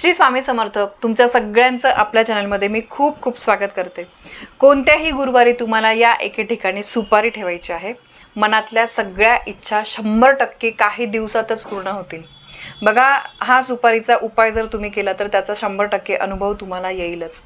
श्री स्वामी समर्थ तुमच्या सगळ्यांचं आपल्या चॅनलमध्ये मी खूप खूप स्वागत करते. कोणत्याही गुरुवारी तुम्हाला या एके ठिकाणी सुपारी ठेवायची आहे. मनातल्या सगळ्या इच्छा शंभर टक्के काही दिवसातच पूर्ण होतील. बघा हा सुपारीचा उपाय जर तुम्ही केला तर त्याचा शंभर टक्के अनुभव तुम्हाला येईलच.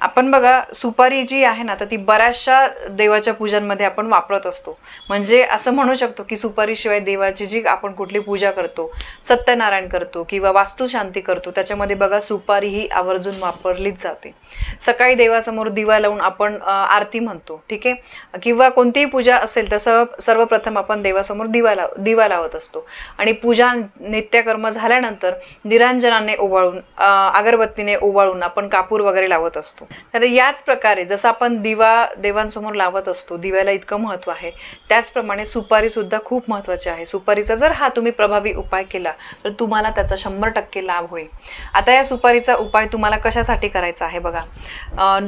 आपण बघा सुपारी जी आहे ना तर ती बऱ्याचशा देवाच्या पूजांमध्ये आपण वापरत असतो. म्हणजे असं म्हणू शकतो की सुपारीशिवाय देवाची जी आपण कुठली पूजा करतो सत्यनारायण करतो किंवा वास्तुशांती करतो त्याच्यामध्ये बघा सुपारी ही आवर्जून वापरलीच जाते. सकाळी देवासमोर दिवा लावून आपण आरती म्हणतो ठीक आहे? किंवा कोणतीही पूजा असेल तर सर्व सर्वप्रथम आपण देवासमोर दिवा लाव दिवा लावत असतो. आणि पूजा नित्य कर्म झाल्यानंतर निरांजनाने ओवाळून अगरबत्तीने ओवाळून आपण कापूर वगैरे लावत असतो. तर याच प्रकारे जसं आपण दिवा देवांसमोर लावत असतो दिव्याला इतकं महत्त्व आहे. त्याचप्रमाणे सुपारी सुद्धा खूप महत्त्वाची आहे. सुपारीचा जर हा तुम्ही प्रभावी उपाय केला तर तुम्हाला त्याचा शंभर टक्के लाभ होईल. आता या सुपारीचा उपाय तुम्हाला कशासाठी करायचा आहे बघा.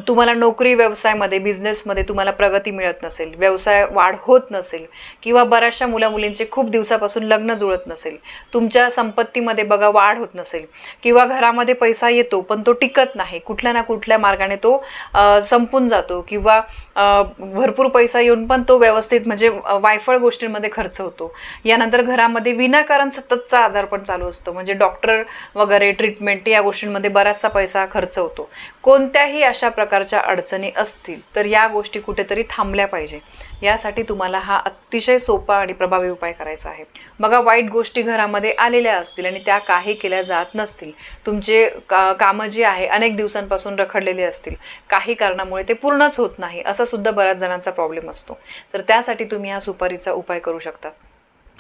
तुम्हाला नोकरी व्यवसायामध्ये बिझनेसमध्ये तुम्हाला प्रगती मिळत नसेल व्यवसाय वाढ होत नसेल किंवा बऱ्याचशा मुला मुलींचे खूप दिवसापासून लग्न जुळत नसेल तुमच्या संपत्तीमध्ये बघा वाढ होत नसेल किंवा घरामध्ये पैसा येतो पण तो टिकत नाही कुठल्या ना कुठल्या मार्गाने तो संपून जातो किंवा भरपूर पैसा येऊन पण तो व्यवस्थित म्हणजे वायफळ गोष्टींमध्ये खर्च होतो. यानंतर घरामध्ये विनाकारण सततचा आजार पण चालू असतो. म्हणजे डॉक्टर वगैरे ट्रीटमेंट या गोष्टींमध्ये बराचसा पैसा खर्च होतो. कोणत्याही अशा प्रकारच्या अडचणी असतील तर या गोष्टी कुठेतरी थांबल्या पाहिजे. यासाठी तुम्हाला हा अतिशय सोपा आणि प्रभावी उपाय करायचा आहे. बघा वाईट गोष्टी घरामध्ये आलेल्या असतील आणि त्या काही केल्या जात नसतील. तुमचे का कामं जी आहे अनेक दिवसांपासून रखडलेली असतील. काही कारणामुळे ते पूर्णच होत नाही असा सुद्धा बऱ्याच जणांचा प्रॉब्लेम असतो. तर त्यासाठी तुम्ही हा सुपारीचा उपाय करू शकता.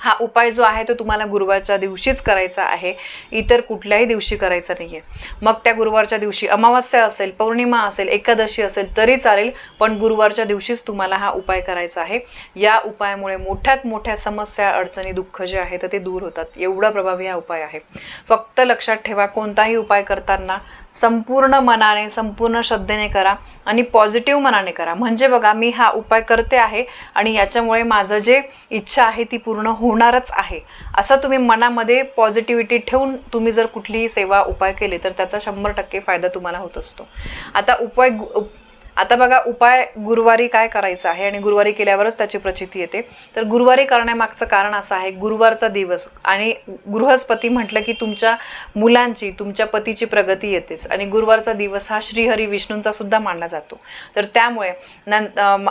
हा उपाय जो आहे तो तुम्हाला गुरुवारच्या दिवशीच करायचा आहे. इतर कुठल्याही दिवशी करायचा नाही आहे मग त्या गुरुवारच्या दिवशी अमावस्या असेल पौर्णिमा असेल एकादशी असेल तरी चालेल पण गुरुवारच्या दिवशीच तुम्हाला हा उपाय करायचा आहे. या उपायामुळे मोठ्यात मोठ्या समस्या अडचणी दुःख जे आहे तर ते दूर होतात. एवढा प्रभावी हा उपाय आहे. फक्त लक्षात ठेवा कोणताही उपाय करताना संपूर्ण मनाने संपूर्ण श्रद्धेने करा आणि पॉझिटिव्ह मनाने करा. म्हणजे बघा मी हा उपाय करते आहे आणि याच्यामुळे माझं जे इच्छा आहे ती पूर्ण होणारच आहे. असं तुम्ही मनामध्ये पॉझिटिव्हिटी ठेवून तुम्ही जर कुठलीही सेवा उपाय केले तर त्याचा शंभर टक्के फायदा तुम्हाला होत असतो. आता उपाय गु- आता बघा उपाय गुरुवारी काय करायचा आहे? आणि गुरुवारी केल्यावरच त्याची प्रचिती येते. तर गुरुवारी करण्यामागचं कारण असं आहे गुरुवारचा दिवस. आणि गृहस्पती म्हटलं की तुमच्या मुलांची तुमच्या पतीची प्रगती येतेच. आणि गुरुवारचा दिवस हा श्रीहरी विष्णूंचा सुद्धा मानला जातो. तर त्यामुळे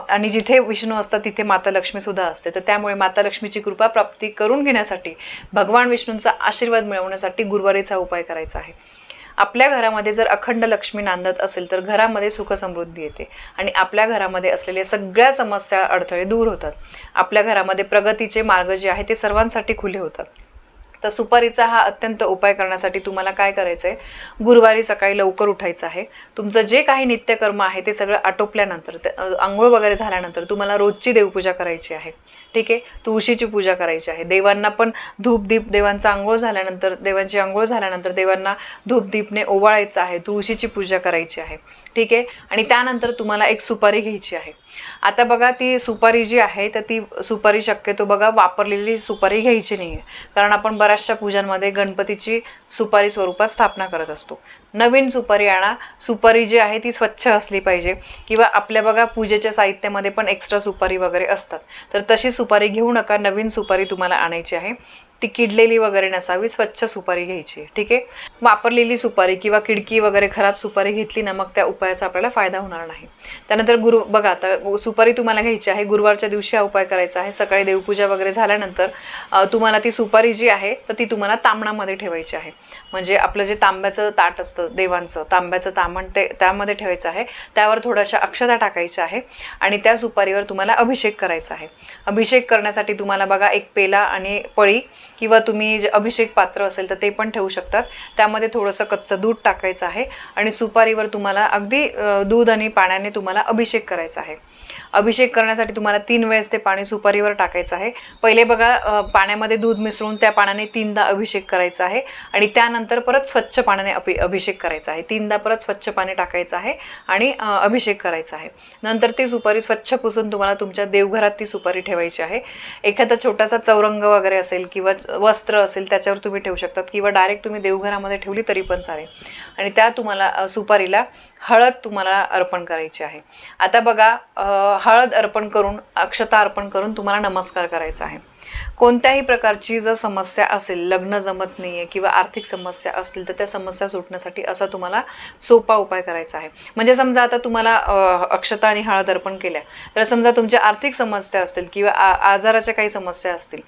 आणि जिथे विष्णू असतात तिथे माता लक्ष्मी सुद्धा असते. तर त्यामुळे माता लक्ष्मीची कृपा प्राप्ती करून घेण्यासाठी भगवान विष्णूंचा आशीर्वाद मिळवण्यासाठी गुरुवारीचा उपाय करायचा आहे. आपल्या घरामध्ये जर अखंड लक्ष्मी नांदत असेल तर घरामध्ये सुखसमृद्धी येते. आणि आपल्या घरामध्ये असलेल्या सगळ्या समस्या अडथळे दूर होतात. आपल्या घरामध्ये प्रगतीचे मार्ग जे आहे ते सर्वांसाठी खुले होतात. तर सुपारीचा हा अत्यंत उपाय करण्यासाठी तुम्हाला काय करायचं आहे गुरुवारी सकाळी लवकर उठायचं आहे. तुमचं जे काही नित्यकर्म आहे ते सगळं आटोपल्यानंतर आंघोळ वगैरे झाल्यानंतर तुम्हाला रोजची देवपूजा करायची आहे. ठीक आहे? तुळशीची पूजा करायची आहे. देवांना पण धूप दीप देवांचा आंघोळ झाल्यानंतर देवांची आंघोळ झाल्यानंतर देवांना धूप दीपने ओवाळायचं आहे तुळशीची पूजा करायची आहे. ठीक आहे? आणि त्यानंतर तुम्हाला एक सुपारी घ्यायची आहे. आता बघा ती सुपारी जी आहे तर ती सुपारी शक्यतो बघा वापरलेली सुपारी घ्यायची नाही आहे कारण आपण बऱ्याचशा पूजांमध्ये गणपतीची सुपारी स्वरूपात स्थापना करत असतो. नवीन सुपारी आणा सुपारी जी आहे ती स्वच्छ असली पाहिजे. किंवा आपल्या बघा पूजेच्या साहित्यामध्ये पण एक्स्ट्रा सुपारी वगैरे असतात. तर तशी सुपारी घेऊ नका नवीन सुपारी तुम्हाला आणायची आहे. ती किडलेली वगैरे नसावी स्वच्छ सुपारी घ्यायची ठीक आहे? वापरलेली सुपारी किंवा किडकी वगैरे खराब सुपारी घेतली ना मग त्या उपायाचा आपल्याला फायदा होणार नाही. त्यानंतर गुरु बघा आता सुपारी तुम्हाला घ्यायची आहे. गुरुवारच्या दिवशी हा उपाय करायचा आहे. सकाळी देवपूजा वगैरे झाल्यानंतर तुम्हाला ती सुपारी जी आहे तर ती तुम्हाला तांबणामध्ये ठेवायची आहे. म्हणजे आपलं जे तांब्याचं ताट असतं देवांचं तांब्याचं तामण ते त्यामध्ये ठेवायचं आहे. त्यावर थोड्याशा अक्षता टाकायच्या आहे आणि त्या सुपारीवर तुम्हाला अभिषेक करायचा आहे. अभिषेक करण्यासाठी तुम्हाला बघा एक पेला आणि पळी किंवा तुम्ही जे अभिषेक पात्र असेल तर ते पण ठेवू शकतात. त्यामध्ये थोडंसं कच्चं दूध टाकायचं आहे आणि सुपारीवर तुम्हाला अगदी दूध आणि पाण्याने तुम्हाला अभिषेक करायचा आहे. अभिषेक करण्यासाठी तुम्हाला तीन वेळेस ते पाणी सुपारीवर टाकायचं आहे. पहिले बघा पाण्यामध्ये दूध मिसळून त्या पाण्याने तीनदा अभिषेक करायचा आहे आणि त्यानंतर परत स्वच्छ पाण्याने अपि अभिषेक करायचा आहे. तीनदा परत स्वच्छ पाणी टाकायचं आहे आणि अभिषेक करायचा आहे. नंतर ती सुपारी स्वच्छ पुसून तुम्हाला तुमच्या देवघरात ती सुपारी ठेवायची आहे. एखादा छोटासा चौरंग वगैरे असेल किंवा वस्त्र असेल त्याच्यावर तुम्ही ठेवू शकतात किंवा डायरेक्ट तुम्ही देवघरामध्ये ठेवली तरी पण चालेल. आणि त्या तुम्हाला सुपारीला हळद तुम्हाला अर्पण करायची आहे. आता बघा हळद अर्पण करून अक्षता अर्पण करून तुम्हाला नमस्कार करायचा आहे. कोणत्याही प्रकारची जर समस्या असेल लग्न जमत नाही आहे किंवा आर्थिक समस्या असतील तर त्या समस्या सुटण्यासाठी असा तुम्हाला सोपा उपाय करायचा आहे. म्हणजे समजा आता तुम्हाला अक्षता आणि हळद अर्पण केल्या तर समजा तुमच्या आर्थिक समस्या असतील किंवा आ आजाराच्या काही समस्या असतील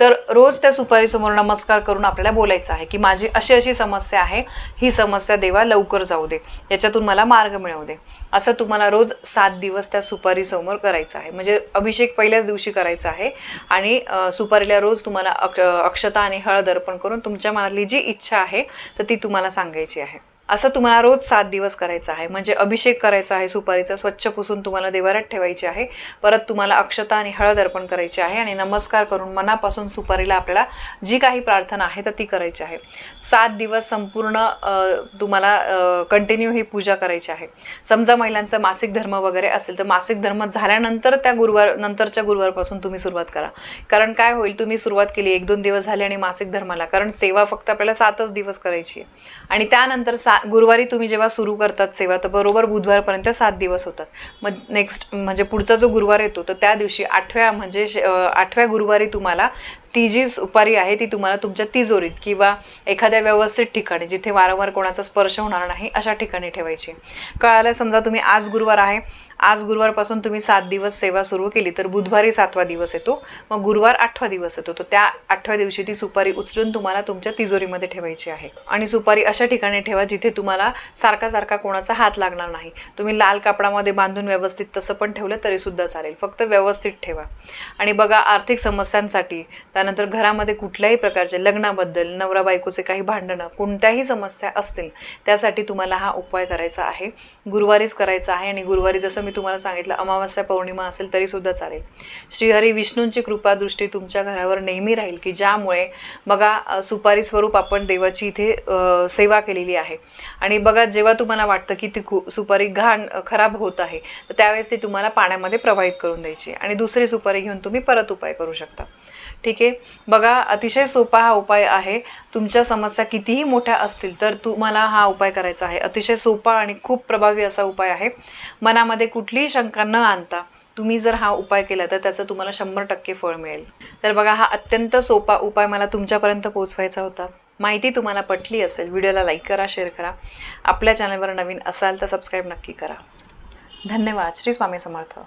तर रोज त्या सुपारीसमोर नमस्कार करून आपल्याला बोलायचं आहे की माझी अशी अशी समस्या आहे ही समस्या देवा लवकर जाऊ दे याच्यातून मला मार्ग मिळवू दे. असं तुम्हाला रोज सात दिवस त्या सुपारीसमोर करायचं आहे. म्हणजे अभिषेक पहिल्याच दिवशी करायचा आहे. आणि सुपारीला रोज तुम्हाला अक अक्षता आणि हळद अर्पण करून तुमच्या मनातली जी इच्छा आहे तर ती तुम्हाला सांगायची आहे. असं तुम्हाला रोज सात दिवस करायचं आहे. म्हणजे अभिषेक करायचा आहे सुपारीचा स्वच्छ पुसून तुम्हाला देवाऱ्यात ठेवायची आहे. परत तुम्हाला अक्षता आणि हळद अर्पण करायची आहे आणि नमस्कार करून मनापासून सुपारीला आपल्याला जी काही प्रार्थना आहे तर ती करायची आहे. सात दिवस संपूर्ण तुम्हाला कंटिन्यू ही पूजा करायची आहे. समजा महिलांचा मासिक धर्म वगैरे असेल तर मासिक धर्म झाल्यानंतर त्या गुरुवार नंतरच्या गुरुवारपासून तुम्ही सुरुवात करा. कारण काय होईल तुम्ही सुरुवात केली एक दोन दिवस झाले आणि मासिक धर्माला. कारण सेवा फक्त आपल्याला सातच दिवस करायची आहे. आणि त्यानंतर सा गुरुवारी तुम्ही जेव्हा सुरू करतात सेवा तर बरोबर बुधवारपर्यंत सात दिवस होतात. मग नेक्स्ट म्हणजे पुढचा जो गुरुवार येतो तर त्या दिवशी आठव्या म्हणजे श- आठव्या गुरुवारी तुम्हाला ती जी सुपारी आहे ती तुम्हाला तुमच्या तिजोरीत किंवा एखाद्या व्यवस्थित ठिकाणी जिथे वारंवार कोणाचा स्पर्श होणार नाही अशा ठिकाणी ठेवायची. कळालं समजा तुम्ही आज गुरुवार आहे आज गुरुवारपासून तुम्ही सात दिवस सेवा सुरू केली तर बुधवारी सातवा दिवस येतो मग गुरुवार आठवा दिवस येतो. तर त्या आठव्या दिवशी ती सुपारी उचलून तुम्हाला तुमच्या तिजोरीमध्ये ठेवायची आहे. आणि सुपारी अशा ठिकाणी ठेवा जिथे तुम्हाला सारखा सारखा कोणाचा हात लागणार नाही. तुम्ही लाल कापडामध्ये बांधून व्यवस्थित तसं पण ठेवलं तरीसुद्धा चालेल. फक्त व्यवस्थित ठेवा. आणि बघा आर्थिक समस्यांसाठी त्यानंतर घरामध्ये कुठल्याही प्रकारचे लग्नाबद्दल नवरा बायकोचे काही भांडणं कोणत्याही समस्या असतील त्यासाठी तुम्हाला हा उपाय करायचा आहे. गुरुवारीच करायचा आहे आणि गुरुवारी जसं मी मी तुम्हाला सांगितलं अमावस्या पौर्णिमा असेल तरी सुद्धा चालेल. श्रीहरी विष्णूंची कृपा दृष्टी तुमच्या घरावर नेहमी राहील की ज्यामुळे बघा सुपारी स्वरूप आपण देवाची इथे सेवा केलेली आहे. आणि बघा जेव्हा तुम्हाला वाटतं की ती सुपारी घाण खराब होत आहे तर त्यावेळेस ती तुम्हाला पाण्यामध्ये प्रवाहित करून द्यायची. आणि दुसरी सुपारी घेऊन तुम्ही परत उपाय करू शकता. ठीक आहे? बघा अतिशय सोपा हा उपाय आहे. तुमच्या समस्या कितीही मोठ्या असतील तर तुम्हाला हा उपाय करायचा आहे. अतिशय सोपा आणि खूप प्रभावी असा उपाय आहे. मनामध्ये कुठलीही शंका न आणता तुम्ही जर हा उपाय केला तर त्याचं तुम्हाला शंभर टक्के फळ मिळेल. तर बघा हा अत्यंत सोपा उपाय मला तुमच्यापर्यंत पोचवायचा होता. माहिती तुम्हाला पटली असेल व्हिडिओला लाईक करा शेअर करा. आपल्या चॅनलवर नवीन असाल तर सबस्क्राईब नक्की करा. धन्यवाद. श्री स्वामी समर्थ.